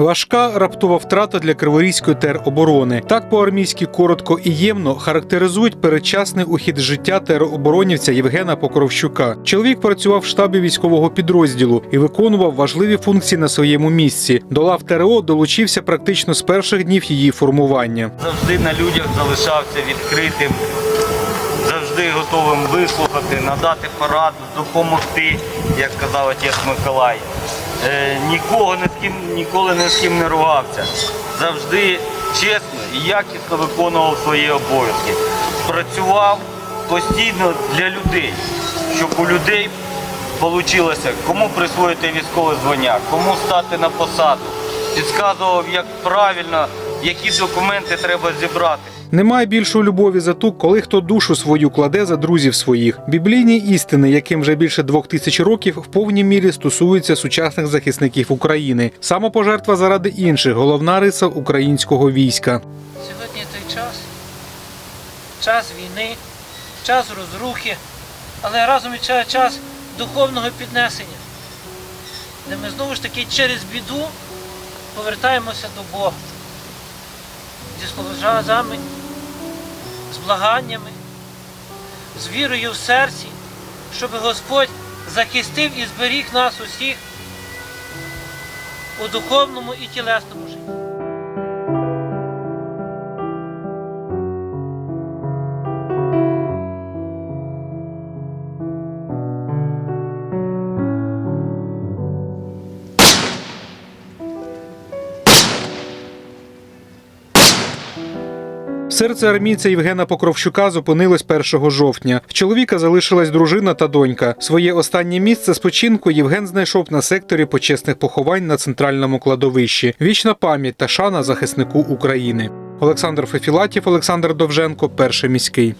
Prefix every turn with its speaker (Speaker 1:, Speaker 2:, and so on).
Speaker 1: Важка раптова втрата для Криворізької тероборони. Так по-армійськи коротко і ємно характеризують передчасний ухід життя тероборонівця Євгена Покровщука. Чоловік працював в штабі військового підрозділу і виконував важливі функції на своєму місці. До лав ТРО долучився практично з перших днів її формування.
Speaker 2: завжди на людях залишався відкритим, завжди готовим вислухати, надати пораду, допомогти, як казав отець Миколай. Е, нікого ні з ким, ніколи ні з ким не ругався. Завжди чесно і якісно виконував свої обов'язки. Працював постійно для людей, щоб у людей вийшло, кому присвоїти військове звання, кому стати на посаду. Підказував, як правильно, які документи треба зібрати.
Speaker 1: Немає більшої любові за ту, коли хто душу свою кладе за друзів своїх. Біблійні істини, яким вже більше двох тисяч років, в повній мірі стосуються сучасних захисників України. Самопожертва заради інших головна риса українського війська.
Speaker 3: Сьогодні той час, час війни, час розрухи, але разом і ча- час духовного піднесення, де ми знову ж таки через біду повертаємося до Бога зі служазами, з благаннями, з вірою в серці, щоб Господь захистив і зберіг нас усіх у духовному і тілесному
Speaker 1: Серце армійця Євгена Покровщука зупинилось 1 жовтня. В чоловіка залишилась дружина та донька. Своє останнє місце спочинку Євген знайшов на секторі почесних поховань на центральному кладовищі. Вічна пам'ять та шана захиснику України. Олександр Фефілатів, Олександр Довженко, перший міський.